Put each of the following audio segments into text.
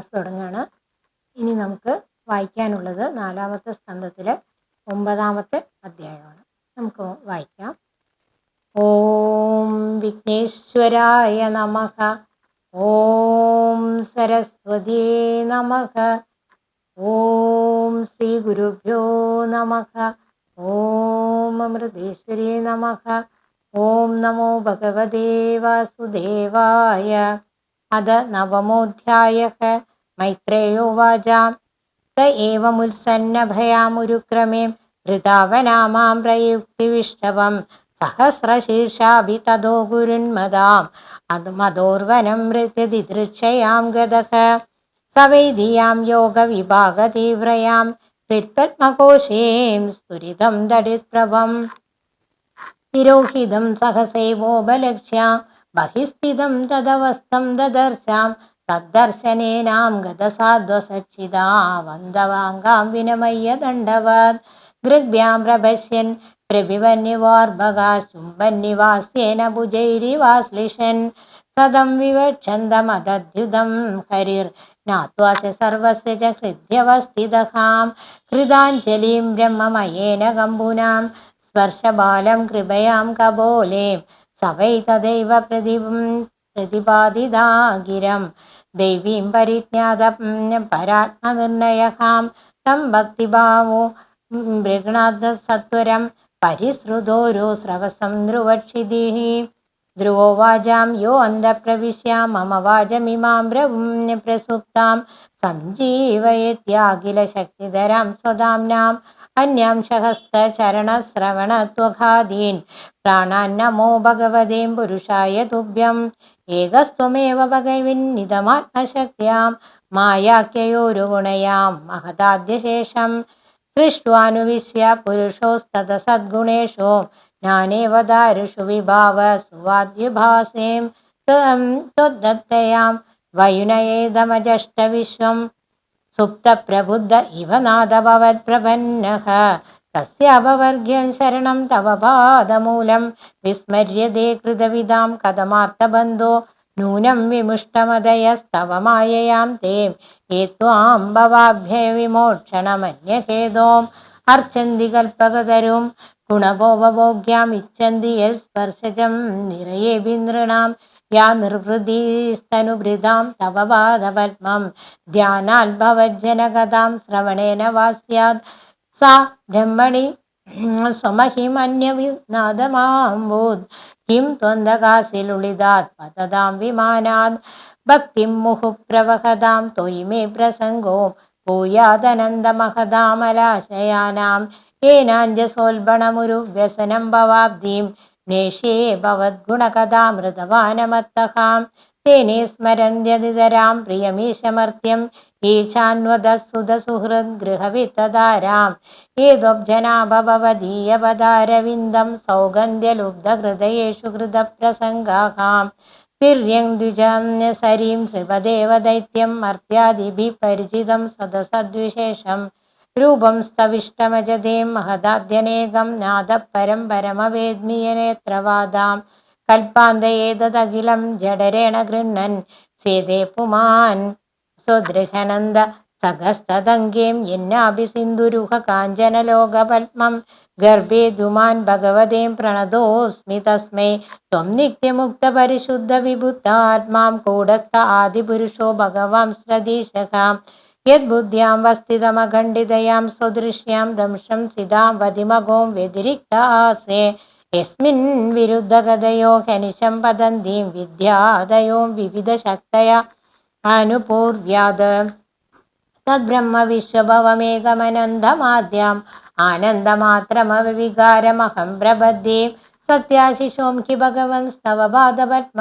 Class തുടങ്ങുകയാണ് ഇനി നമുക്ക് വായിക്കാനുള്ളത് നാലാമത്തെ സ്കന്ധത്തിലെ ഒമ്പതാമത്തെ അധ്യായമാണ്. നമുക്ക് വായിക്കാം. ഓം വിഘ്നേശ്വരായ നമഃ. ഓം സരസ്വതീ നമഃ. ഓം ശ്രീ ഗുരുഭ്യോ നമഃ. ഓം അമൃതേശ്വരി നമഃ. ഓം നമോ ഭഗവതേ വാസുദേവായ. അത നവമോധ്യായः. മൈത്രേയോവാചാം ത ഏവമുത്സന്നഭയാമുരുക്രമേ വൃതാവനാമാം പ്രയുക്തിവിഷ്ടവം സഹസ്രശീർഷാഭി തതോ ഗുരുന്മതാം. അത് മതോർവനം മൃത്യതിദൃക്ഷയാം ഗതഃ. സവൈദിയാം യോഗവിഭാഗതീവ്രയാം. ഹൃത്പത്മകോശേം സ്ഫുരിതം ദടിത്പ്രഭം തിരോഹിതം സഹസൈവോപലക്ഷ്യ. ബഹിസ്ഥിതം തദവസ്ഥം ദദർശാം. तद्दर्शनेनां गतसाध्वसक्षिदा वन्दवाङ्गां विनमय्य दण्डवत् गृग्भ्यां प्रपश्यन् प्रभिवन्निवार्भगा चुम्बन्निवास्येन भुजैरिवाश्लिषन् सदं विवक्षन्दमदद्युतं हरिर्नात्वा च सर्वस्य च हृद्यवस्थितकां हृदाञ्जलिं ब्रह्ममयेन कम्बुनां स्पर्शबालं कृपयां कबोलें सवै तदैव प्रतिपं प्रतिपादिदा गिरम् दैवीं परिज्ञात परात्मनिर्णयकां तं भक्तिभावो मृग्णादसत्वरं परिसृतोरो स्रवसं ध्रुवक्षितिः ध्रुवो वाजां यो अन्धप्रविश्य मम वाचमिमां प्रसुप्तां सञ्जीवयत्याखिलशक्तिधरां स्वधाम्नाम् अन्यां सहस्रचरणश्रवणत्वघादीन् ഏകസ്ത്വമേവ ഭഗവിന്നിതമാത്മശക്തിയാം മായാഖ്യയോരു ഗുണയാം. മഹതാദ്യശേഷം സൃഷ്ടുവാനുവിശ്യ പുരുഷോസ്തത സദ്ഗുണേഷു. ജ്ഞാനേവ ദാരുഷു വിഭാവ സുവാദ്യുഭാസേം ത്വദ്ദത്തയാം വയുനയേതമജഷ്ട സുപ്തപ്രബുദ്ധ ഇവ നാദഭവത്പ്രപന്നഃ. नादभवत्प्रपन्नः तस्यापवर्ग्यं शरणं तव पादमूलं विस्मर्यते कृतविदां कथमार्तबन्धो नूनं विमुष्टमदयस्तव माययां ते ये त्वां भवाभ्यविमोक्षणमन्यखेदोम् अर्चन्ति कल्पकतरुं गुणभोपभोग्याम् इच्छन्ति यः स्पर्शजं निरयेभिनृणां या निर्वृतिस्तनुभृतां तव पादपद्मं ध्यानाल्भवज्जनकथां श्रवणेन वा സാ ബ്രഹ്മണി സ്വമഹിമന്യവിനാദമാംബൂത് കിം ത്വന്തകാശിലുളിതാത് പതതാം വിമാനാത് ഭക്തിം മുഹു പ്രവഹതാം തൊയ്മേ പ്രസംഗോ ഭൂയാതനന്ദമഹതാമലാശയാനാം ഏനാഞ്ജസോൽബണമുരു വ്യസനം ഭവാബ്ധിം നേഷ്യേ ഭവദ്ഗുണകഥാമൃതവാനമത്തഹാം തേനെ സ്മരന്ത്യതിതരാം പ്രിയമീശമർത്യം ഈശാൻവദസുതസുഹൃദ് ഗൃഹവിത്തധാരാം ഏതൊബ്ജനാഭവതീയപദാരവിന്ദം സൗഗന്ധ്യലുബ്ധഹൃദയേഷു ഹൃദപ്രസംഗാഹാം തിര്യങ് ദ്വിജാന്യസരീം ശ്രീപദേവദൈത്യം മർത്യാദിഭിः പരിചിതം സദസദ്വിശേഷം രൂപം സ്തവിഷ്ടമജതേം മഹദാദ്യനേകം നാദപരം പരമവേദ്മിയനേത്രവാദാം കൽപ്പാന്തയേതതഖിലം ജഡരേണ ഗൃണ്ണൻ സീതേ പുമാൻ. സുദൃഹനന്ദ സഹസ്തതങ്കീം എന്നാഭി സിന്ധുരുഹ കാഞ്ചന കാഞ്ചനലോകപത്മം ഗർഭേ ദുമാൻ ഭഗവതീം പ്രണതോസ്മി തസ്മേ. ത്വം നിത്യമുക്ത പരിശുദ്ധ വിബുദ്ധാത്മാം കൂടസ്ഥ ആദിപുരുഷോ ഭഗവാം ശ്രദീശകാം. യദ്ബുദ്ധ്യാം വസ്തിതമഖണ്ഡിതയാം സ്വദൃശ്യാം ദംശം സിതാം വതിമകോം വ്യതിരിക്താസേ. യസ്മിൻ വിരുദ്ധഗതയോ ഹനിശം പതന്തിയും വിദ്യാദയോ വിവിധശക്തയ അനുപൂർവ്യാത്. തദ്ബ്രഹ്മവിശ്വഭവമേകമനന്തമാദ്യം ആനന്ദമാത്രമവികാരമഹം പ്രപദ്യേ സത്യാശിഷോം ഹി ഭഗവൻ സ്തവപാദപത്മ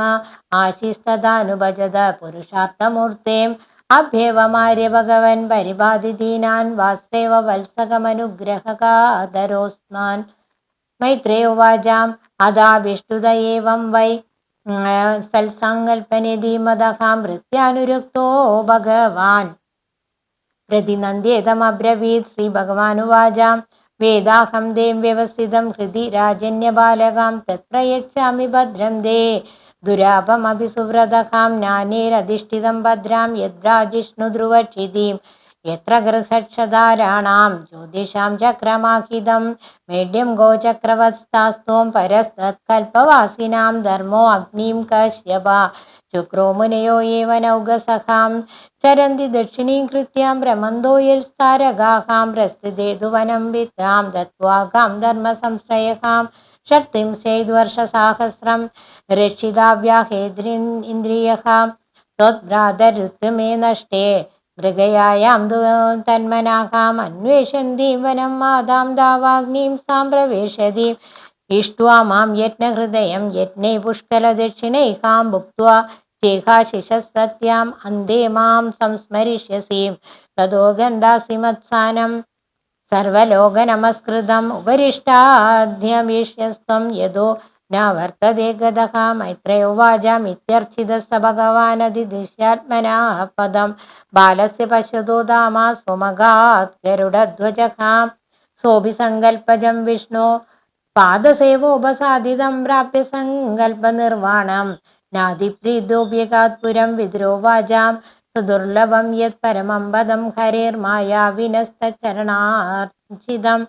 ആശിസ്തദാനുഭജത പുരുഷാർത്ഥമൂർത്തേം അഭ്യവമാര്യ ഭഗവൻ പരിപാതിദീനാൻ വാസ്തേവ വത്സകമനുഗ്രഹകാദരോസ്മാൻ മൈത്രേയുവാചാം അതാ വിഷ്ണുത ഏവം വൈ സൽസങ്കൽപ്പനെ ധീമതഹാം വൃത്യാനുരുക്തോ ഭഗവാൻ പ്രതിനന്ദ്യേതമബ്രവീത് ശ്രീ ഭഗവാനുവാചാം വേദാഹം ദേം വ്യവസ്ഥിതം ഹൃദി രാജന്യബാലകാം തത്രയച്ഛാമി ഭദ്രം ദേ ദുരാപമഭി സുവ്രതകാം നാനേരധിഷ്ഠിതം ഭദ്രാം യദ്രാജിഷ്ണുധ്രുവക്ഷിതീം യത്ര ഗൃഹക്ഷതാരാണാം ജ്യോതിഷാം ചക്രമാഹിതം മേഢ്യം ഗോചക്രവസ്താസ്ത്വം പരസ്തത്കൽപ്പവാസിനാം ധർമ്മോ അഗ്നിം കശ്യപ ശുക്രോ മുനയോ ഏവ നൗഗസഖാം ചരന്തി ദക്ഷിണീകൃത്യാം ഭ്രമന്തോ യൽസ്താരകാഹാം പ്രസ്ഥിതേതു വനം വിദ്രാം ദത്വാകാം ധർമ്മസംശ്രയകാം षट्त्रिंशैद्वर्षसाहस्रं रक्षिताव्याहेद्रिन् इन्द्रियः त्वद्भ्रातरुत्तमे नष्टे മൃഗയായാം തന്മനാകാം. അന്വേഷന്തി വനം മാതാം ദാവാഗ്നിം സാംപ്രവേശതി ഇഷ്ട്വാ മാം യജ്ഞഹൃദയം യജ്ഞൈ പുഷ്കലദക്ഷിണൈഹാം ഭുക്വാ ചേഹാശിഷസത്യാം അന്തേ മാം സംസ്മരിഷ്യസീം. തതോ ഗന്ധാസി മത്സാനം സർവലോകനമസ്കൃതം ഉപരിഷ്ടാധ്യമീഷ്യസ്ത്വം യഥോ ന वर्तते മൈത്രയോവാചമിത്യർച്ചിത സ ഭഗവാനതിദിശ്യാത്മനാ പദം. ബാലസ്യ പശ്യതോ ദാമാ സുമഗാത് ഗരുഡധ്വജകാം സോഭി സങ്കൽപ്പജം വിഷ്ണു. പാദസേവോപസാദിതം പ്രാപ്യ സങ്കൽപ്പനിർവാണം. നാദിപ്രീതോപ്യകാത് പുരം വിദ്രോവാചാം സുദുർലഭം യത് പരമം പദം ഹരേർമായാവിനസ്തചരണാർച്ചിതം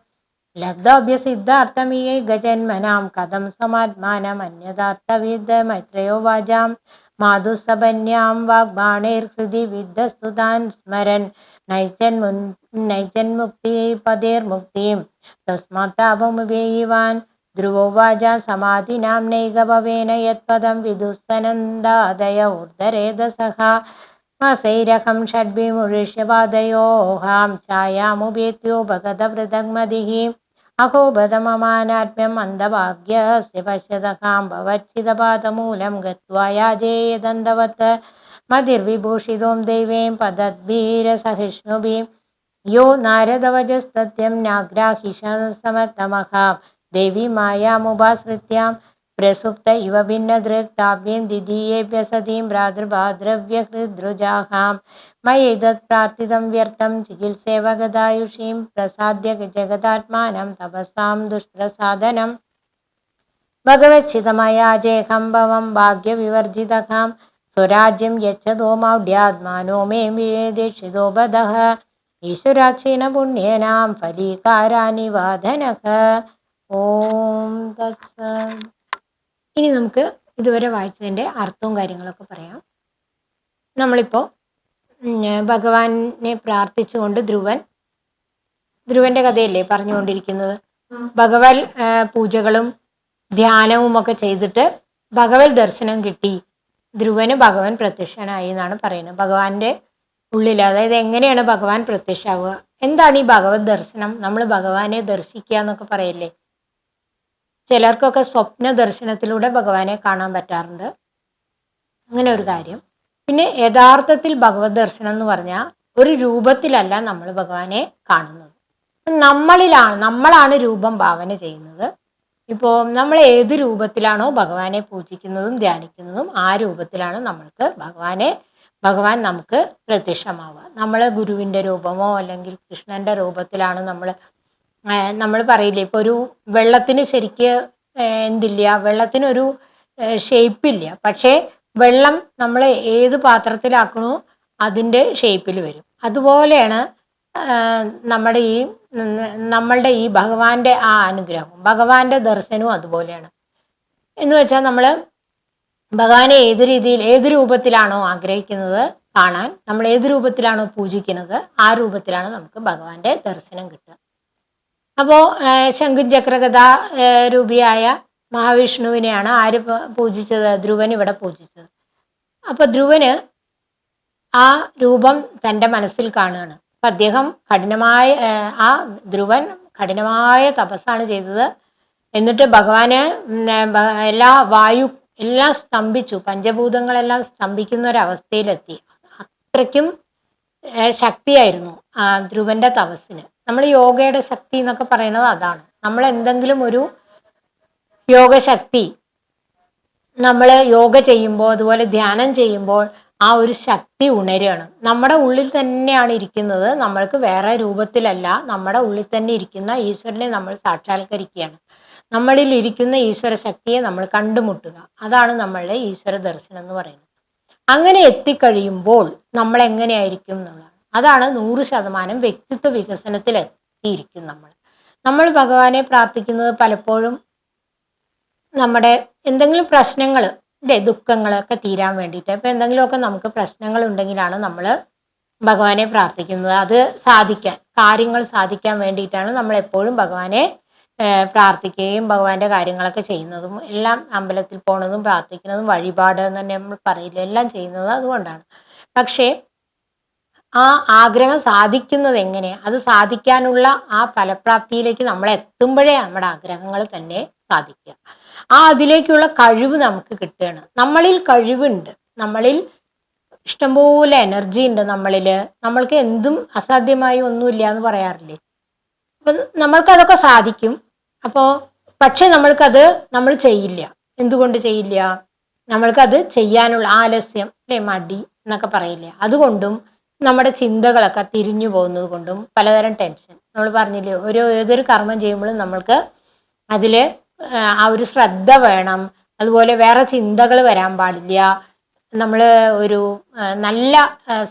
ലബ്ധോഭ്യസിദ്ധാർത്ഥമിയൈ ഗജന്മനാം കഥം സമാത്മാനമന്യതാർത്ഥവിദ് മൈത്രയോ വാചാം മാധുസപന്യാം വാഗ്ബാണൈർഹൃദി വിദ്ധസ്തുതാൻ സ്മരൻ നൈചന്മുൻ നൈചന്മുക്തി പദേർമുക്തിം തസ്മാത്താപമുപേയിവാൻ ധ്രുവോ വാച സമാധിനാം നൈകഭവേന യത്പദം വിദുസ്സനന്ദാദയ ഊർധരേതസഹ മസൈരഹം ഛായാമുപേത്യോ ഛായാമുപേത്യോപഗതവൃതഗ്മതിः അഹോബതമമാനാത്മ്യം അന്ധഭാഗ്യസ്യ പശ്യതകാം ഭവച്ഛിതപാദമൂലം ഗത്വാ യാജേയദന്തവത്ത് മതിർവിഭൂഷിതോം ദൈവേം പദദ്ഭീരസഹിഷ്ണുഭിം. യോ നാരദവജസ്തത്യം നാഗ്രാഹിഷസമത്തമഃ ദേവി മായാമുപാശ്രിത്യാം പ്രസുപ്ത ഇവ ഭിന്നദൃക്താഭ്യം ദ്വിതീയേഭ്യ ദ്വിതീയേഭ്യസതീം ഭ്രാതൃഭാദ്രവ്യഹൃദ്രുജാഹാം. മയേതത് പ്രാർത്ഥിതം വ്യർത്ഥം ചികിത്സേവഗതായുഷീം പ്രസാദ്യ ജഗതാത്മാനം തപസാം ദുഷ്പ്രസാദനം. ഭഗവച്ഛിതമയാജേഹം ഭവം ഭാഗ്യവിവർജിതകാം സ്വരാജ്യം യച്ഛതോ മൗഢ്യാത്മാനോ മേ ദീക്ഷിതോ ബധഃ. ഈശ്വരാക്ഷീണ പുണ്യനാം ഫലീകാരാനിവാധനഃ ഓം തത്സത് ഇനി നമുക്ക് ഇതുവരെ വായിച്ചതിന്റെ അർത്ഥവും കാര്യങ്ങളൊക്കെ പറയാം. നമ്മളിപ്പോൾ ഭഗവാനെ പ്രാർത്ഥിച്ചുകൊണ്ട് ധ്രുവൻ ധ്രുവന്റെ കഥയല്ലേ പറഞ്ഞുകൊണ്ടിരിക്കുന്നത്? ഭഗവൽ പൂജകളും ധ്യാനവും ഒക്കെ ചെയ്തിട്ട് ഭഗവത് ദർശനം കിട്ടി. ധ്രുവന് ഭഗവാൻ പ്രത്യക്ഷനായി എന്നാണ് പറയുന്നത്. ഭഗവാന്റെ ഉള്ളിൽ അതായത് എങ്ങനെയാണ് ഭഗവാൻ പ്രത്യക്ഷമാവുക? എന്താണ് ഈ ഭഗവത് ദർശനം നമ്മൾ ഭഗവാനെ ദർശിക്കുക എന്നൊക്കെ പറയല്ലേ? ചിലർക്കൊക്കെ സ്വപ്ന ദർശനത്തിലൂടെ ഭഗവാനെ കാണാൻ പറ്റാറുണ്ട്. അങ്ങനെ ഒരു കാര്യം. പിന്നെ യഥാർത്ഥത്തിൽ ഭഗവത് ദർശനം എന്ന് പറഞ്ഞാൽ ഒരു രൂപത്തിലല്ല നമ്മൾ ഭഗവാനെ കാണുന്നത്. നമ്മളിലാണ് നമ്മളാണ് രൂപം ഭാവന ചെയ്യുന്നത്. ഇപ്പോൾ നമ്മൾ ഏത് രൂപത്തിലാണോ ഭഗവാനെ പൂജിക്കുന്നതും ധ്യാനിക്കുന്നതും ആ രൂപത്തിലാണ് നമ്മൾക്ക് ഭഗവാനെ ഭഗവാൻ നമുക്ക് പ്രത്യക്ഷമാവുക. നമ്മൾ ഗുരുവിന്റെ രൂപമോ അല്ലെങ്കിൽ കൃഷ്ണന്റെ രൂപത്തിലാണ് നമ്മൾ നമ്മൾ പറയില്ലേ ഇപ്പോൾ ഒരു വെള്ളത്തിന് ശരിക്ക് എന്തില്ല വെള്ളത്തിനൊരു ഷേപ്പില്ല പക്ഷേ വെള്ളം നമ്മൾ ഏത് പാത്രത്തിലാക്കണോ അതിന്റെ ഷേപ്പിൽ വരും. അതുപോലെയാണ് നമ്മുടെ ഈ നമ്മളുടെ ഈ ഭഗവാന്റെ ആ അനുഗ്രഹം ഭഗവാന്റെ ദർശനവും അതുപോലെയാണ്. എന്ന് വെച്ചാൽ നമ്മൾ ഭഗവാനെ ഏത് രീതിയിൽ ഏത് രൂപത്തിലാണോ ആഗ്രഹിക്കുന്നത് കാണാൻ നമ്മൾ ഏത് രൂപത്തിലാണോ പൂജിക്കുന്നത് ആ രൂപത്തിലാണ് നമുക്ക് ഭഗവാന്റെ ദർശനം കിട്ടുക. അപ്പോൾ ശംഖുൻ ചക്രകഥ രൂപിയായ മഹാവിഷ്ണുവിനെയാണ് ആര് പൂജിച്ചത്? ധ്രുവൻ ഇവിടെ പൂജിച്ചത്. അപ്പൊ ധ്രുവന് ആ രൂപം തന്റെ മനസ്സിൽ കാണുകയാണ്. അപ്പൊ അദ്ദേഹം കഠിനമായ ആ ധ്രുവൻ കഠിനമായ തപസ്സാണ് ചെയ്തത്. എന്നിട്ട് ഭഗവാന് എല്ലാ വായു എല്ലാം സ്തംഭിച്ചു. പഞ്ചഭൂതങ്ങളെല്ലാം സ്തംഭിക്കുന്ന ഒരവസ്ഥയിലെത്തി അത്രയ്ക്കും ശക്തിയായിരുന്നു ധ്രുവന്റെ തപസ്സിന്. നമ്മൾ യോഗയുടെ ശക്തി എന്നൊക്കെ പറയുന്നത് അതാണ്. നമ്മൾ എന്തെങ്കിലും ഒരു യോഗശക്തി നമ്മൾ യോഗ ചെയ്യുമ്പോൾ അതുപോലെ ധ്യാനം ചെയ്യുമ്പോൾ ആ ഒരു ശക്തി ഉണരുകയാണ്. നമ്മുടെ ഉള്ളിൽ തന്നെയാണ് ഇരിക്കുന്നത്. നമ്മൾക്ക് വേറെ രൂപത്തിലല്ല. നമ്മുടെ ഉള്ളിൽ തന്നെ ഇരിക്കുന്ന ഈശ്വരനെ നമ്മൾ സാക്ഷാത്കരിക്കുകയാണ്. നമ്മളിൽ ഇരിക്കുന്ന ഈശ്വര ശക്തിയെ നമ്മൾ കണ്ടുമുട്ടുക. അതാണ് നമ്മളുടെ ഈശ്വര ദർശനം എന്ന് പറയുന്നത്. അങ്ങനെ എത്തിക്കഴിയുമ്പോൾ നമ്മൾ എങ്ങനെയായിരിക്കും എന്നുള്ളതാണ് അതാണ് നൂറ് ശതമാനം വ്യക്തിത്വ വികസനത്തിൽ എത്തിയിരിക്കും നമ്മൾ. നമ്മൾ ഭഗവാനെ പ്രാർത്ഥിക്കുന്നത് പലപ്പോഴും നമ്മുടെ എന്തെങ്കിലും പ്രശ്നങ്ങൾ ദുഃഖങ്ങളൊക്കെ തീരാൻ വേണ്ടിയിട്ട്. ഇപ്പം എന്തെങ്കിലുമൊക്കെ നമുക്ക് പ്രശ്നങ്ങൾ ഉണ്ടെങ്കിലാണ് നമ്മൾ ഭഗവാനെ പ്രാർത്ഥിക്കുന്നത്. അത് സാധിക്കാൻ കാര്യങ്ങൾ സാധിക്കാൻ വേണ്ടിയിട്ടാണ് നമ്മൾ എപ്പോഴും ഭഗവാനെ പ്രാർത്ഥിക്കുകയും ഭഗവാന്റെ കാര്യങ്ങളൊക്കെ ചെയ്യുന്നതും എല്ലാം അമ്പലത്തിൽ പോണതും പ്രാർത്ഥിക്കുന്നതും വഴിപാട് എന്ന് തന്നെ നമ്മൾ പറയില്ല എല്ലാം ചെയ്യുന്നത് അതുകൊണ്ടാണ്. പക്ഷേ ആ ആഗ്രഹം സാധിക്കുന്നത് എങ്ങനെ അത് സാധിക്കാനുള്ള ആ ഫലപ്രാപ്തിയിലേക്ക് നമ്മൾ എത്തുമ്പോഴേ നമ്മുടെ ആഗ്രഹങ്ങൾ തന്നെ സാധിക്കുക. ആ അതിലേക്കുള്ള കഴിവ് നമുക്ക് കിട്ടുകയാണ്. നമ്മളിൽ കഴിവുണ്ട്. നമ്മളിൽ ഇഷ്ടംപോലെ എനർജി ഉണ്ട് നമ്മളിൽ. നമ്മൾക്ക് എന്തും അസാധ്യമായി ഒന്നുമില്ല എന്ന് പറയാറില്ലേ? അപ്പം നമ്മൾക്ക് അതൊക്കെ സാധിക്കും. അപ്പോൾ പക്ഷെ നമ്മൾക്കത് നമ്മൾ ചെയ്യില്ല. എന്തുകൊണ്ട് ചെയ്യില്ല? നമ്മൾക്കത് ചെയ്യാനുള്ള ആലസ്യം അല്ലെ മടി എന്നൊക്കെ പറയില്ലേ? അതുകൊണ്ടും നമ്മുടെ ചിന്തകളൊക്കെ തിരിഞ്ഞു പോകുന്നത് കൊണ്ടും പലതരം ടെൻഷൻ നമ്മൾ പറഞ്ഞില്ലേ ഒരു ഏതൊരു കർമ്മം ചെയ്യുമ്പോഴും നമ്മൾക്ക് അതിൽ ആ ഒരു ശ്രദ്ധ വേണം. അതുപോലെ വേറെ ചിന്തകൾ വരാൻ പാടില്ല. നമ്മൾ ഒരു നല്ല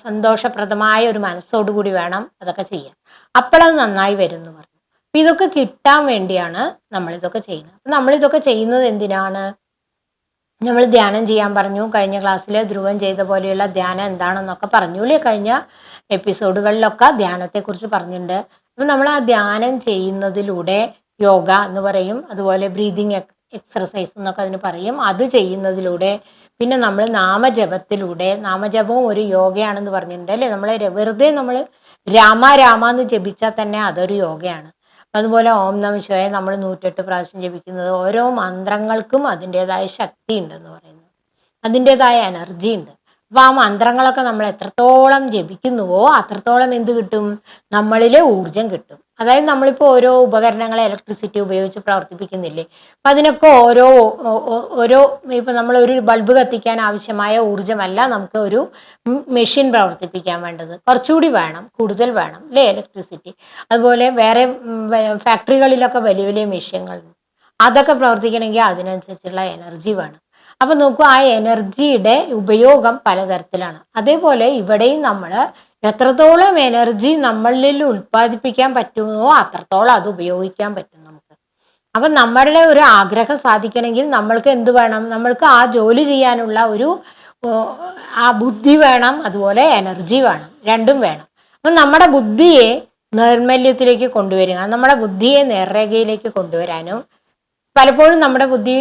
സന്തോഷപ്രദമായ ഒരു മനസ്സോടുകൂടി വേണം അതൊക്കെ ചെയ്യാൻ. അപ്പോഴത് നന്നായി വരും എന്ന് പറഞ്ഞു. അപ്പൊ ഇതൊക്കെ കിട്ടാൻ വേണ്ടിയാണ് നമ്മളിതൊക്കെ ചെയ്യുന്നത്. അപ്പൊ നമ്മളിതൊക്കെ ചെയ്യുന്നത് എന്തിനാണ്? നമ്മൾ ധ്യാനം ചെയ്യാൻ പറഞ്ഞു. കഴിഞ്ഞ ക്ലാസ്സിൽ ധ്രുവം ചെയ്ത പോലെയുള്ള ധ്യാനം എന്താണെന്നൊക്കെ പറഞ്ഞു അല്ലേ? കഴിഞ്ഞ എപ്പിസോഡുകളിലൊക്കെ ധ്യാനത്തെക്കുറിച്ച് പറഞ്ഞിട്ടുണ്ട്. അപ്പം നമ്മൾ ആ ധ്യാനം ചെയ്യുന്നതിലൂടെ യോഗ എന്ന് പറയും അതുപോലെ ബ്രീതിങ് എക്സർസൈസ് എന്നൊക്കെ അതിന് പറയും. അത് ചെയ്യുന്നതിലൂടെ പിന്നെ നമ്മൾ നാമജപത്തിലൂടെ നാമജപവും ഒരു യോഗയാണെന്ന് പറഞ്ഞിട്ടുണ്ട് അല്ലേ? നമ്മൾ വെറുതെ നമ്മൾ രാമ രാമ എന്ന് ജപിച്ചാൽ തന്നെ അതൊരു യോഗയാണ്. അതുപോലെ ഓം നമശിവായ നമ്മൾ നൂറ്റെട്ട് പ്രാവശ്യം ജപിക്കുന്നത് ഓരോ മന്ത്രങ്ങൾക്കും അതിന്റെതായ ശക്തി ഉണ്ടെന്ന് പറയുന്നു. അതിന്റെതായ എനർജി ഉണ്ട്. അപ്പൊ ആ മന്ത്രങ്ങളൊക്കെ നമ്മൾ എത്രത്തോളം ജപിക്കുന്നുവോ അത്രത്തോളം എന്ത് കിട്ടും? നമ്മളിലെ ഊർജം കിട്ടും. അതായത് നമ്മളിപ്പോൾ ഓരോ ഉപകരണങ്ങളെ ഇലക്ട്രിസിറ്റി ഉപയോഗിച്ച് പ്രവർത്തിപ്പിക്കുന്നില്ലേ? അപ്പം അതിനൊക്കെ ഓരോ ഓരോ ഇപ്പം നമ്മൾ ഒരു ബൾബ് കത്തിക്കാൻ ആവശ്യമായ ഊർജമല്ല നമുക്ക് ഒരു മെഷീൻ പ്രവർത്തിപ്പിക്കാൻ വേണ്ടത്. കുറച്ചുകൂടി വേണം കൂടുതൽ വേണം അല്ലേ ഇലക്ട്രിസിറ്റി അതുപോലെ വേറെ ഫാക്ടറികളിലൊക്കെ വലിയ വലിയ മെഷീനുകൾ അതൊക്കെ പ്രവർത്തിക്കണമെങ്കിൽ അതിനനുസരിച്ചുള്ള എനർജി വേണം. അപ്പം നോക്കൂ ആ എനർജിയുടെ ഉപയോഗം പലതരത്തിലാണ്. അതേപോലെ ഇവിടെയും നമ്മൾ എത്രത്തോളം എനർജി നമ്മളിൽ ഉൽപ്പാദിപ്പിക്കാൻ പറ്റുമോ അത്രത്തോളം അത് ഉപയോഗിക്കാൻ പറ്റും നമുക്ക്. അപ്പൊ നമ്മളുടെ ഒരു ആഗ്രഹം സാധിക്കണമെങ്കിൽ നമ്മൾക്ക് എന്ത് വേണം? നമ്മൾക്ക് ആ ജോലി ചെയ്യാനുള്ള ഒരു ആ ബുദ്ധി വേണം അതുപോലെ എനർജി വേണം രണ്ടും വേണം. അപ്പൊ നമ്മുടെ ബുദ്ധിയെ നൈർമല്യത്തിലേക്ക് കൊണ്ടുവരിക നമ്മുടെ ബുദ്ധിയെ നേർരേഖയിലേക്ക് കൊണ്ടുവരാനും പലപ്പോഴും നമ്മുടെ ബുദ്ധി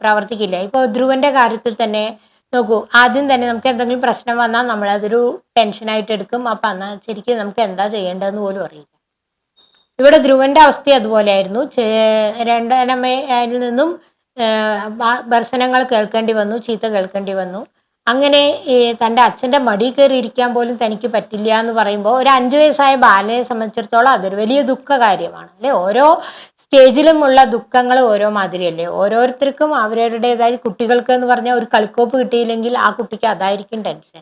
പ്രവർത്തിക്കില്ല. ഇപ്പോൾ ധ്രുവന്റെ കാര്യത്തിൽ തന്നെ നോക്കൂ ആദ്യം തന്നെ നമുക്ക് എന്തെങ്കിലും പ്രശ്നം വന്നാൽ നമ്മൾ അതൊരു ടെൻഷനായിട്ട് എടുക്കും. അപ്പൊ എന്നാൽ ശരിക്കും നമുക്ക് എന്താ ചെയ്യേണ്ടതെന്ന് പോലും അറിയില്ല. ഇവിടെ ധ്രുവന്റെ അവസ്ഥ അതുപോലെയായിരുന്നു. രണ്ടനമ്മയിൽ നിന്നും ദർശനങ്ങൾ കേൾക്കേണ്ടി വന്നു ചീത്ത കേൾക്കേണ്ടി വന്നു. അങ്ങനെ തന്റെ അച്ഛന്റെ മടി കയറി ഇരിക്കാൻ പോലും തനിക്ക് പറ്റില്ല എന്ന് പറയുമ്പോൾ ഒരു അഞ്ചു വയസ്സായ ബാലനെ സംബന്ധിച്ചിടത്തോളം അതൊരു വലിയ ദുഃഖ കാര്യമാണ് അല്ലെ? ഓരോ സ്റ്റേജിലുമുള്ള ദുഃഖങ്ങൾ ഓരോ മാതിരിയല്ലേ? ഓരോരുത്തർക്കും അവരവരുടേതായ കുട്ടികൾക്ക് എന്ന് പറഞ്ഞാൽ ഒരു കളിക്കോപ്പ് കിട്ടിയില്ലെങ്കിൽ ആ കുട്ടിക്ക് അതായിരിക്കും ടെൻഷൻ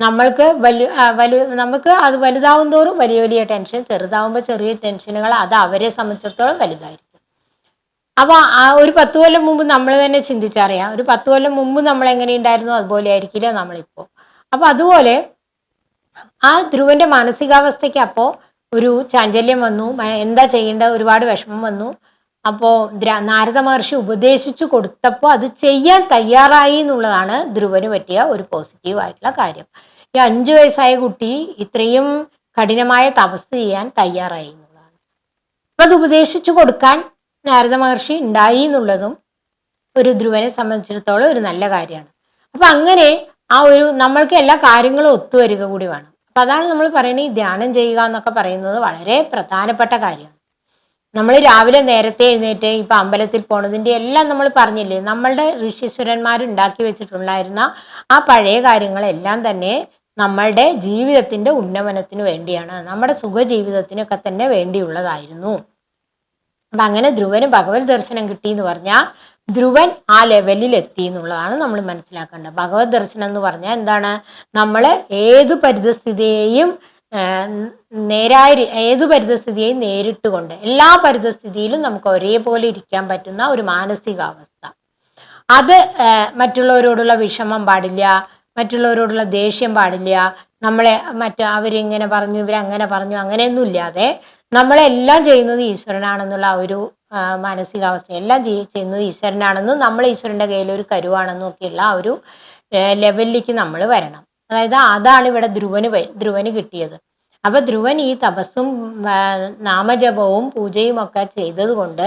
നമ്മൾക്ക് വലിയ വലു നമുക്ക് അത് വലുതാവും തോറും വലിയ വലിയ ടെൻഷൻ ചെറുതാവുമ്പോൾ ചെറിയ ടെൻഷനുകൾ അത് അവരെ സംബന്ധിച്ചിടത്തോളം വലുതായിരിക്കും. അപ്പൊ ആ ഒരു പത്ത് കൊല്ലം മുമ്പ് നമ്മൾ തന്നെ ചിന്തിച്ചറിയാം. ഒരു പത്ത് കൊല്ലം മുമ്പ് നമ്മൾ എങ്ങനെ ഉണ്ടായിരുന്നു അതുപോലെ ആയിരിക്കില്ല നമ്മളിപ്പോ. അപ്പൊ അതുപോലെ ആ ധ്രുവന്റെ മാനസികാവസ്ഥയ്ക്ക് അപ്പോ ഒരു ചാഞ്ചല്യം വന്നു. എന്താ ചെയ്യേണ്ട? ഒരുപാട് വിഷമം വന്നു. അപ്പോ നാരദ മഹർഷി ഉപദേശിച്ചു കൊടുത്തപ്പോൾ അത് ചെയ്യാൻ തയ്യാറായി എന്നുള്ളതാണ് ധ്രുവന് പറ്റിയ ഒരു പോസിറ്റീവ് ആയിട്ടുള്ള കാര്യം. ഈ അഞ്ചു വയസ്സായ കുട്ടി ഇത്രയും കഠിനമായ തപസ് ചെയ്യാൻ തയ്യാറായി എന്നുള്ളതാണ്. അപ്പൊ അത് ഉപദേശിച്ചു കൊടുക്കാൻ നാരദ മഹർഷി ഉണ്ടായി എന്നുള്ളതും ഒരു ധ്രുവനെ സംബന്ധിച്ചിടത്തോളം ഒരു നല്ല കാര്യമാണ്. അപ്പൊ അങ്ങനെ ആ ഒരു നമ്മൾക്ക് എല്ലാ കാര്യങ്ങളും ഒത്തുവരിക കൂടി വേണം. അപ്പൊ അതാണ് നമ്മൾ പറയുന്നത് ഈ ധ്യാനം ചെയ്യുക എന്നൊക്കെ പറയുന്നത് വളരെ പ്രധാനപ്പെട്ട കാര്യമാണ് നമ്മൾ രാവിലെ നേരത്തെ എഴുന്നേറ്റ് ഇപ്പൊ അമ്പലത്തിൽ പോണതിന്റെ എല്ലാം നമ്മൾ പറഞ്ഞില്ലേ? നമ്മളുടെ ഋഷീശ്വരന്മാർ ഉണ്ടാക്കി വെച്ചിട്ടുണ്ടായിരുന്ന ആ പഴയ കാര്യങ്ങളെല്ലാം തന്നെ നമ്മളുടെ ജീവിതത്തിന്റെ ഉന്നമനത്തിന് വേണ്ടിയാണ്. നമ്മുടെ സുഖജീവിതത്തിനൊക്കെ തന്നെ വേണ്ടിയുള്ളതായിരുന്നു. അപ്പൊ അങ്ങനെ ധ്രുവന് ഭഗവത് ദർശനം കിട്ടി എന്ന് പറഞ്ഞാൽ ധ്രുവൻ ആ ലെവലിൽ എത്തി എന്നുള്ളതാണ് നമ്മൾ മനസ്സിലാക്കേണ്ടത്. ഭഗവത് ദർശനം എന്ന് പറഞ്ഞാൽ എന്താണ്? നമ്മൾ ഏത് പരിതസ്ഥിതിയെയും നേരായ ഏത് പരിതസ്ഥിതിയെയും നേരിട്ട് കൊണ്ട് എല്ലാ പരിതസ്ഥിതിയിലും നമുക്ക് ഒരേപോലെ ഇരിക്കാൻ പറ്റുന്ന ഒരു മാനസികാവസ്ഥ. അത് മറ്റുള്ളവരോടുള്ള വിഷമം പാടില്ല മറ്റുള്ളവരോടുള്ള ദേഷ്യം പാടില്ല നമ്മളെ മറ്റു അവരിങ്ങനെ പറഞ്ഞു ഇവരങ്ങനെ പറഞ്ഞു അങ്ങനെയൊന്നും ഇല്ലാതെ നമ്മളെല്ലാം ചെയ്യുന്നത് ഈശ്വരനാണെന്നുള്ള ഒരു മാനസികാവസ്ഥ. എല്ലാം ചെയ്- ചെയ്യുന്നത് ഈശ്വരനാണെന്നും നമ്മൾ ഈശ്വരന്റെ കയ്യിൽ ഒരു കരുവാണെന്നും ഒക്കെയുള്ള ആ ഒരു ലെവലിലേക്ക് നമ്മൾ വരണം. അതായത് അതാണ് ഇവിടെ ധ്രുവന് ധ്രുവന് കിട്ടിയത്. അപ്പൊ ധ്രുവൻ ഈ തപസ്സും നാമജപവും പൂജയും ഒക്കെ ചെയ്തത് കൊണ്ട്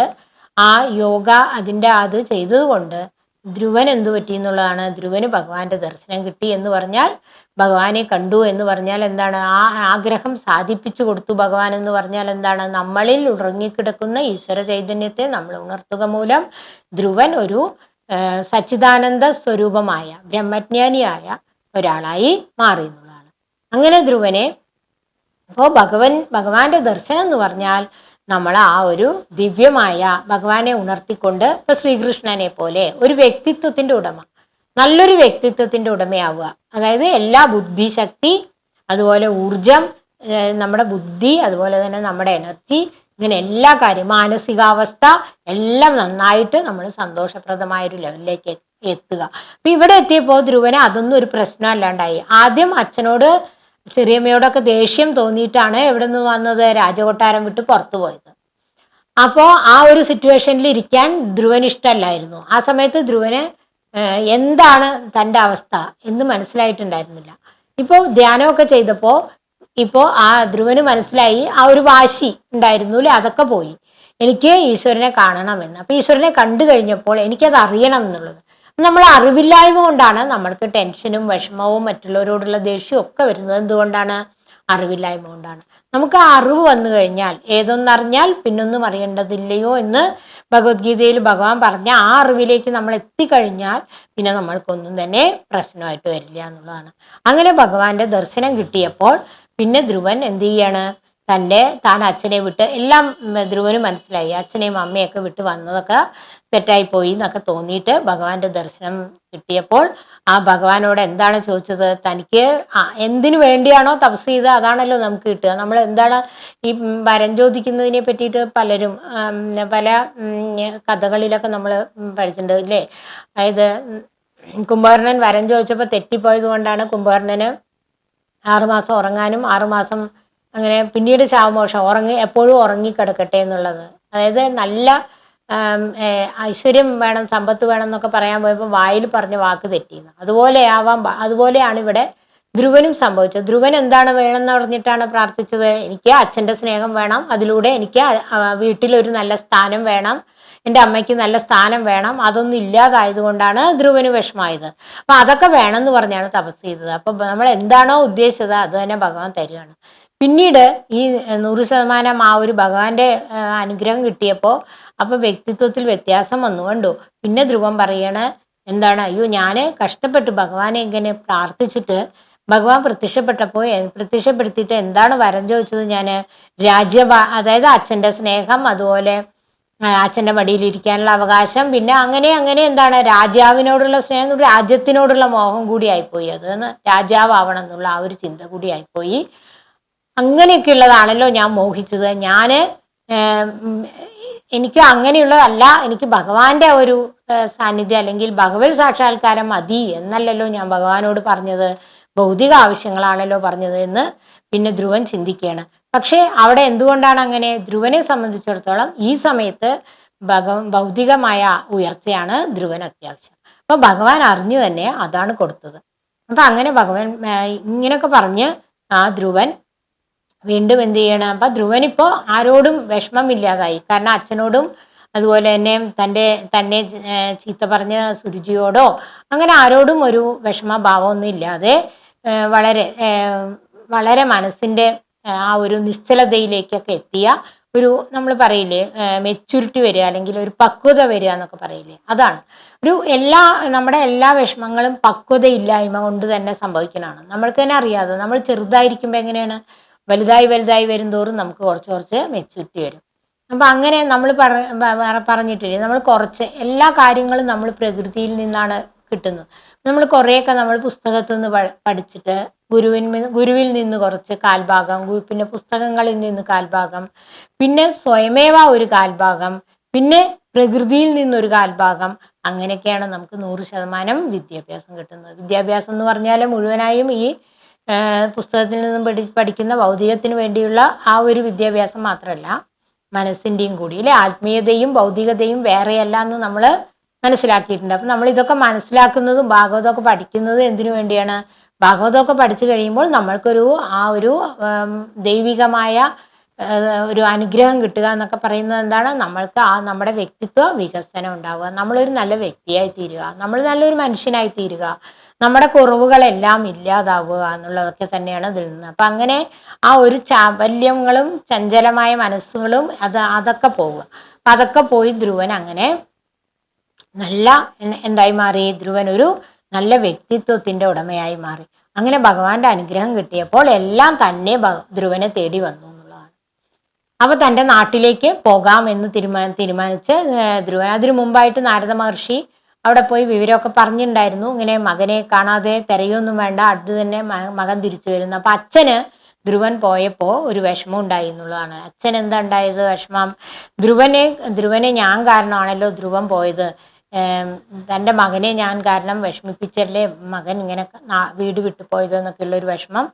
ആ യോഗ അതിന്റെ അത് ചെയ്തത് കൊണ്ട് ധ്രുവൻ എന്തു പറ്റി എന്നുള്ളതാണ്. ധ്രുവന് ഭഗവാന്റെ ദർശനം കിട്ടി എന്ന് പറഞ്ഞാൽ ഭഗവാനെ കണ്ടു എന്ന് പറഞ്ഞാൽ എന്താണ്? ആ ആഗ്രഹം സാധിപ്പിച്ചു കൊടുത്തു ഭഗവാൻ എന്ന് പറഞ്ഞാൽ എന്താണ്? നമ്മളിൽ ഉറങ്ങിക്കിടക്കുന്ന ഈശ്വര ചൈതന്യത്തെ നമ്മൾ ഉണർത്തുക മൂലം ധ്രുവൻ ഒരു സച്ചിദാനന്ദ സ്വരൂപമായ ബ്രഹ്മജ്ഞാനിയായ ഒരാളായി മാറി എന്നുള്ളതാണ്. അങ്ങനെ ധ്രുവനെ അപ്പോൾ ഭഗവൻ ഭഗവാന്റെ ദർശനം എന്ന് പറഞ്ഞാൽ നമ്മൾ ആ ഒരു ദിവ്യമായ ഭഗവാനെ ഉണർത്തിക്കൊണ്ട് ഇപ്പൊ ശ്രീകൃഷ്ണനെ പോലെ ഒരു വ്യക്തിത്വത്തിന്റെ ഉടമ. നല്ലൊരു വ്യക്തിത്വത്തിന്റെ ഉടമയാവുക. അതായത് എല്ലാ ബുദ്ധിശക്തി അതുപോലെ ഊർജം നമ്മുടെ ബുദ്ധി അതുപോലെ തന്നെ നമ്മുടെ എനർജി ഇങ്ങനെ എല്ലാ കാര്യം മാനസികാവസ്ഥ എല്ലാം നന്നായിട്ട് നമ്മൾ സന്തോഷപ്രദമായ ഒരു ലെവലിലേക്ക് എത്തുക. അപ്പൊ ഇവിടെ എത്തിയപ്പോൾ ധ്രുവന് അതൊന്നും ഒരു പ്രശ്നം അല്ലാണ്ടായി ആദ്യം അച്ഛനോട് ചെറിയമ്മയോടൊക്കെ ദേഷ്യം തോന്നിയിട്ടാണ് എവിടെ നിന്ന് വന്നത് രാജകൊട്ടാരം വിട്ട് പുറത്തു പോയത്. അപ്പോൾ ആ ഒരു സിറ്റുവേഷനിൽ ഇരിക്കാൻ ധ്രുവന് ഇഷ്ടമല്ലായിരുന്നു. ആ സമയത്ത് ധ്രുവന് എന്താണ് തന്റെ അവസ്ഥ എന്ന് മനസ്സിലായിട്ടുണ്ടായിരുന്നില്ല. ഇപ്പോൾ ധ്യാനമൊക്കെ ചെയ്തപ്പോൾ ഇപ്പോ ആ ധ്രുവന് മനസ്സിലായി ആ ഒരു വാശി ഉണ്ടായിരുന്നു അല്ലേ അതൊക്കെ പോയി. എനിക്ക് ഈശ്വരനെ കാണണമെന്ന്. അപ്പൊ ഈശ്വരനെ കണ്ടു കഴിഞ്ഞപ്പോൾ എനിക്കത് അറിയണം എന്നുള്ളത്. നമ്മൾ അറിവില്ലായ്മ കൊണ്ടാണ് നമ്മൾക്ക് ടെൻഷനും വിഷമവും മറ്റുള്ളവരോടുള്ള ദേഷ്യവും ഒക്കെ വരുന്നത്. എന്തുകൊണ്ടാണ്? അറിവില്ലായ്മ കൊണ്ടാണ്. നമുക്ക് അറിവ് വന്നു കഴിഞ്ഞാൽ ഏതൊന്നറിഞ്ഞാൽ പിന്നൊന്നും അറിയേണ്ടതില്ലയോ എന്ന് ഭഗവത്ഗീതയിൽ ഭഗവാൻ പറഞ്ഞ ആ അറിവിലേക്ക് നമ്മൾ എത്തിക്കഴിഞ്ഞാൽ പിന്നെ നമ്മൾക്കൊന്നും തന്നെ പ്രശ്നമായിട്ട് വരില്ല എന്നുള്ളതാണ്. അങ്ങനെ ഭഗവാന്റെ ദർശനം കിട്ടിയപ്പോൾ പിന്നെ ധ്രുവൻ എന്ത് ചെയ്യാണ്? തന്റെ താൻ അച്ഛനെ വിട്ട് എല്ലാം ധ്രുവന് മനസ്സിലായി. അച്ഛനെയും അമ്മയൊക്കെ വിട്ട് വന്നതൊക്കെ തെറ്റായി പോയി എന്നൊക്കെ തോന്നിയിട്ട് ഭഗവാന്റെ ദർശനം കിട്ടിയപ്പോൾ ആ ഭഗവാനോട് എന്താണ് ചോദിച്ചത്? തനിക്ക് എന്തിനു വേണ്ടിയാണോ തപസ് ചെയ്ത് അതാണല്ലോ നമുക്ക് കിട്ടുക. നമ്മൾ എന്താണ് ഈ വരം ചോദിക്കുന്നതിനെ പറ്റിയിട്ട് പലരും പല കഥകളിലൊക്കെ നമ്മൾ പഠിച്ചിട്ടുണ്ട് അല്ലേ? അതായത് കുംഭകർണൻ വരം ചോദിച്ചപ്പോൾ തെറ്റിപ്പോയത് കൊണ്ടാണ് കുംഭകർണന് ആറുമാസം ഉറങ്ങാനും ആറുമാസം അങ്ങനെ പിന്നീട് ശാവമോഷം ഉറങ്ങി എപ്പോഴും ഉറങ്ങിക്കിടക്കട്ടെ എന്നുള്ളത്. അതായത് നല്ല ഐശ്വര്യം വേണം സമ്പത്ത് വേണം എന്നൊക്കെ പറയാൻ പോയപ്പോൾ വായിൽ പറഞ്ഞ വാക്ക് തെറ്റിയെന്ന് അതുപോലെ ആവാൻ അതുപോലെയാണ് ഇവിടെ ധ്രുവനും സംഭവിച്ചത്. ധ്രുവൻ എന്താണ് വേണമെന്ന് പറഞ്ഞിട്ടാണ് പ്രാർത്ഥിച്ചത്? എനിക്ക് അച്ഛന്റെ സ്നേഹം വേണം അതിലൂടെ എനിക്ക് വീട്ടിലൊരു നല്ല സ്ഥാനം വേണം എന്റെ അമ്മയ്ക്ക് നല്ല സ്ഥാനം വേണം അതൊന്നും ഇല്ലാതായത് കൊണ്ടാണ് ധ്രുവന് വിഷമായത് അപ്പൊ അതൊക്കെ വേണം എന്ന് പറഞ്ഞാണ് തപസ് ചെയ്തത്. അപ്പൊ നമ്മൾ എന്താണോ ഉദ്ദേശിച്ചത് അത് തന്നെ ഭഗവാൻ തരികയാണ് പിന്നീട് ഈ നൂറ് ശതമാനം ആ ഒരു ഭഗവാന്റെ അനുഗ്രഹം കിട്ടിയപ്പോൾ അപ്പൊ വ്യക്തിത്വത്തിൽ വ്യത്യാസം വന്നു. കണ്ടു? പിന്നെ ധ്രുവം പറയണ എന്താണ്? അയ്യോ ഞാൻ കഷ്ടപ്പെട്ടു. ഭഗവാനെ ഇങ്ങനെ പ്രാർത്ഥിച്ചിട്ട് ഭഗവാൻ പ്രത്യക്ഷപ്പെട്ടപ്പോൾ എ- പ്രത്യക്ഷപ്പെടുത്തിയിട്ട് എന്താണ് വരം ചോദിച്ചത് ഞാൻ രാജ്യ അതായത് അച്ഛന്റെ സ്നേഹം അതുപോലെ അച്ഛന്റെ മടിയിൽ ഇരിക്കാനുള്ള അവകാശം പിന്നെ അങ്ങനെ അങ്ങനെ എന്താണ്? രാജാവിനോടുള്ള സ്നേഹം രാജ്യത്തിനോടുള്ള മോഹം കൂടി ആയിപ്പോയി. അത് രാജാവാവണം എന്നുള്ള ആ ഒരു ചിന്ത കൂടി ആയിപ്പോയി. അങ്ങനെയൊക്കെയുള്ളതാണല്ലോ ഞാൻ മോഹിച്ചത്. ഉം, എനിക്ക് അങ്ങനെയുള്ളതല്ല. എനിക്ക് ഭഗവാന്റെ ഒരു സാന്നിധ്യം അല്ലെങ്കിൽ ഭഗവത് സാക്ഷാത്കാരം മതി എന്നല്ലല്ലോ ഞാൻ ഭഗവാനോട് പറഞ്ഞത്. ഭൗതിക ആവശ്യങ്ങളാണല്ലോ പറഞ്ഞത് എന്ന് പിന്നെ ധ്രുവൻ ചിന്തിക്കുകയാണ്. പക്ഷേ അവിടെ എന്തുകൊണ്ടാണ് അങ്ങനെ? ധ്രുവനെ സംബന്ധിച്ചിടത്തോളം ഈ സമയത്ത് ഭഗ ഭൗതികമായ ഉയർച്ചയാണ് ധ്രുവൻ അത്യാവശ്യം. അപ്പൊ ഭഗവാൻ അറിഞ്ഞു തന്നെ അതാണ് കൊടുത്തത്. അപ്പൊ അങ്ങനെ ഭഗവാൻ ഇങ്ങനെയൊക്കെ പറഞ്ഞ് ആ ധ്രുവൻ വീണ്ടും എന്ത് ചെയ്യണം? അപ്പൊ ധ്രുവനിപ്പോ ആരോടും വിഷമമില്ലാതായി. കാരണം അച്ഛനോടും അതുപോലെ തന്നെ തന്റെ തന്നെ ചീത്ത പറഞ്ഞ സുരുചിയോടോ അങ്ങനെ ആരോടും ഒരു വിഷമഭാവമൊന്നും ഇല്ലാതെ വളരെ വളരെ മനസ്സിന്റെ ആ ഒരു നിശ്ചലതയിലേക്കൊക്കെ എത്തിയ ഒരു നമ്മൾ പറയില്ലേ മെച്യൂരിറ്റി വരിക അല്ലെങ്കിൽ ഒരു പക്വത വരിക എന്നൊക്കെ പറയില്ലേ അതാണ്. ഒരു എല്ലാ നമ്മുടെ എല്ലാ വിഷമങ്ങളും പക്വതയില്ലായ്മ കൊണ്ട് തന്നെ സംഭവിക്കുന്നതാണ്. നമ്മൾക്ക് തന്നെ അറിയാതെ നമ്മൾ ചെറുതായിരിക്കുമ്പോൾ എങ്ങനെയാണ്? വലുതായി വലുതായി വരുന്തോറും നമുക്ക് കുറച്ച് കുറച്ച് മെച്യൂരിറ്റി വരും. അപ്പൊ അങ്ങനെ നമ്മൾ പറഞ്ഞിട്ടില്ലേ? നമ്മൾ കുറച്ച് എല്ലാ കാര്യങ്ങളും നമ്മൾ പ്രകൃതിയിൽ നിന്നാണ് കിട്ടുന്നത്. നമ്മൾ കുറേയൊക്കെ നമ്മൾ പുസ്തകത്തിൽ നിന്ന് പഠിച്ചിട്ട് ഗുരുവിൻ ഗുരുവിൽ നിന്ന് കുറച്ച് കാൽഭാഗം പിന്നെ പുസ്തകങ്ങളിൽ നിന്ന് കാൽഭാഗം പിന്നെ സ്വയമേവ ഒരു കാൽഭാഗം പിന്നെ പ്രകൃതിയിൽ നിന്നൊരു കാൽഭാഗം അങ്ങനെയൊക്കെയാണ് നമുക്ക് നൂറ് ശതമാനം വിദ്യാഭ്യാസം കിട്ടുന്നത്. വിദ്യാഭ്യാസം എന്ന് പറഞ്ഞാൽ മുഴുവനായും ഈ പുസ്തകത്തിൽ നിന്നും പഠി പഠിക്കുന്ന ഭൗതികത്തിന് വേണ്ടിയുള്ള ആ ഒരു വിദ്യാഭ്യാസം മാത്രമല്ല മനസ്സിന്റെയും കൂടി അല്ലെ? ആത്മീയതയും ഭൗതികതയും വേറെയല്ല എന്ന് നമ്മൾ മനസ്സിലാക്കിയിട്ടുണ്ട്. അപ്പം നമ്മൾ ഇതൊക്കെ മനസ്സിലാക്കുന്നതും ഭാഗവതമൊക്കെ പഠിക്കുന്നതും എന്തിനു വേണ്ടിയാണ്? ഭാഗവതമൊക്കെ പഠിച്ചു കഴിയുമ്പോൾ നമ്മൾക്കൊരു ആ ഒരു ദൈവികമായ ഒരു അനുഗ്രഹം കിട്ടുക എന്നൊക്കെ പറയുന്നത് എന്താണ്? നമ്മൾക്ക് ആ നമ്മുടെ വ്യക്തിത്വ വികസനം ഉണ്ടാവുക. നമ്മളൊരു നല്ല വ്യക്തിയായി തീരുക നമ്മൾ നല്ലൊരു മനുഷ്യനായി തീരുക നമ്മുടെ കുറവുകളെല്ലാം ഇല്ലാതാവുക എന്നുള്ളതൊക്കെ തന്നെയാണ് ഇതിൽ നിന്ന്. അപ്പം അങ്ങനെ ആ ഒരു ചാബല്യങ്ങളും ചഞ്ചലമായ മനസ്സുകളും അത് അതൊക്കെ പോവുക. അപ്പം അതൊക്കെ പോയി ധ്രുവൻ അങ്ങനെ നല്ല എന്തായി മാറി? ധ്രുവൻ ഒരു നല്ല വ്യക്തിത്വത്തിന്റെ ഉടമയായി മാറി. അങ്ങനെ ഭഗവാന്റെ അനുഗ്രഹം കിട്ടിയപ്പോൾ എല്ലാം തന്നെ ധ്രുവനെ തേടി വന്നു എന്നുള്ളതാണ്. അപ്പൊ തന്റെ നാട്ടിലേക്ക് പോകാം എന്ന് തീരുമാന തീരുമാനിച്ച് ധ്രുവൻ അതിനു മുമ്പായിട്ട് നാരദ മഹർഷി അവിടെ പോയി വിവരമൊക്കെ പറഞ്ഞിട്ടുണ്ടായിരുന്നു ഇങ്ങനെ മകനെ കാണാതെ തിരയൊന്നും വേണ്ട അടുത്ത് തന്നെ മകൻ തിരിച്ചു വരുന്നു. അപ്പൊ അച്ഛന് ധ്രുവൻ പോയപ്പോ ഒരു വിഷമം ഉണ്ടായി എന്നുള്ളതാണ് അച്ഛൻ എന്താ ഉണ്ടായത് വിഷമം? ധ്രുവനെ ധ്രുവനെ ഞാൻ കാരണമാണല്ലോ ധ്രുവൻ പോയത്. തന്റെ മകനെ ഞാൻ കാരണം വിഷമിപ്പിച്ചല്ലേ മകൻ ഇങ്ങനെ വീട് വിട്ടു പോയത് എന്നൊക്കെയുള്ള ഒരു വിഷമം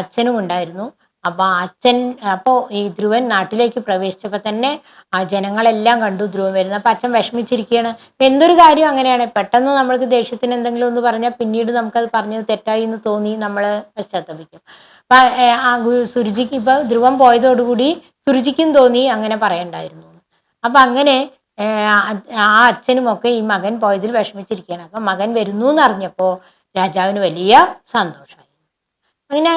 അച്ഛനും ഉണ്ടായിരുന്നു. അപ്പൊ അച്ഛൻ അപ്പോ ഈ ധ്രുവൻ നാട്ടിലേക്ക് പ്രവേശിച്ചപ്പോ തന്നെ ആ ജനങ്ങളെല്ലാം കണ്ടു ധ്രുവൻ വരുന്നത് അപ്പൊ അച്ഛൻ വിഷമിച്ചിരിക്കുകയാണ്. എന്തൊരു കാര്യം അങ്ങനെയാണ്? പെട്ടെന്ന് നമ്മൾക്ക് ദേഷ്യത്തിന് എന്തെങ്കിലും ഒന്ന് പറഞ്ഞാൽ പിന്നീട് നമുക്കത് പറഞ്ഞത് തെറ്റായി എന്ന് തോന്നി നമ്മൾ പശ്ചാത്തപിക്കും. അപ്പൊ ആ സുരുചിക്ക് ഇപ്പൊ ധ്രുവൻ പോയതോടുകൂടി സുരുചിക്കും തോന്നി അങ്ങനെ പറയണ്ടായിരുന്നു. അപ്പൊ അങ്ങനെ ആ അച്ഛനും ഒക്കെ ഈ മകൻ പോയതിൽ വിഷമിച്ചിരിക്കുകയാണ്. അപ്പൊ മകൻ വരുന്നു എന്ന് അറിഞ്ഞപ്പോ രാജാവിന് വലിയ സന്തോഷമായി അങ്ങനെ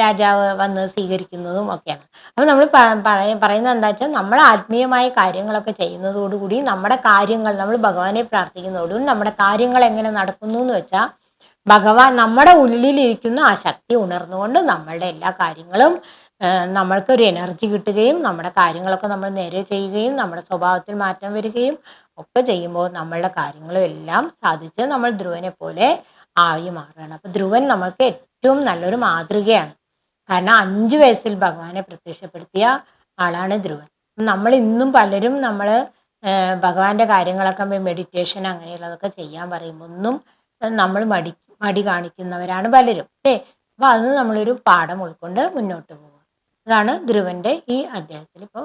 രാജാവ് വന്ന് സ്വീകരിക്കുന്നതും ഒക്കെയാണ്. അപ്പൊ നമ്മൾ പറയുന്നത് എന്താ വെച്ചാൽ നമ്മൾ ആത്മീയമായ കാര്യങ്ങളൊക്കെ ചെയ്യുന്നതോടുകൂടി നമ്മുടെ കാര്യങ്ങൾ നമ്മൾ ഭഗവാനെ പ്രാർത്ഥിക്കുന്നതോടുകൂടി നമ്മുടെ കാര്യങ്ങൾ എങ്ങനെ നടക്കുന്നു എന്ന് വെച്ചാൽ ഭഗവാൻ നമ്മുടെ ഉള്ളിലിരിക്കുന്ന ആ ശക്തി ഉണർന്നുകൊണ്ട് നമ്മളുടെ എല്ലാ കാര്യങ്ങളും നമ്മൾക്കൊരു എനർജി കിട്ടുകയും നമ്മുടെ കാര്യങ്ങളൊക്കെ നമ്മൾ നേരെ ചെയ്യുകയും നമ്മുടെ സ്വഭാവത്തിൽ മാറ്റം വരികയും ഒക്കെ ചെയ്യുമ്പോൾ നമ്മളുടെ കാര്യങ്ങളും എല്ലാം സാധിച്ച് നമ്മൾ ധ്രുവനെ പോലെ ആയി മാറുകയാണ്. അപ്പൊ ധ്രുവൻ നമ്മൾക്ക് ഏറ്റവും നല്ലൊരു മാതൃകയാണ്. കാരണം അഞ്ചു വയസ്സിൽ ഭഗവാനെ പ്രത്യക്ഷപ്പെടുത്തിയ ആളാണ് ധ്രുവൻ. നമ്മൾ ഇന്നും പലരും നമ്മൾ ഭഗവാന്റെ കാര്യങ്ങളൊക്കെ മെഡിറ്റേഷൻ അങ്ങനെയുള്ളതൊക്കെ ചെയ്യാൻ പറയുമ്പോൾ ഒന്നും നമ്മൾ മടി മടി കാണിക്കുന്നവരാണ് പലരും. അല്ലേ? അപ്പൊ അത് നമ്മളൊരു പാഠം ഉൾക്കൊണ്ട് മുന്നോട്ട് പോകും അതാണ് ധ്രുവന്റെ ഈ അധ്യായത്തിൽ ഇപ്പോൾ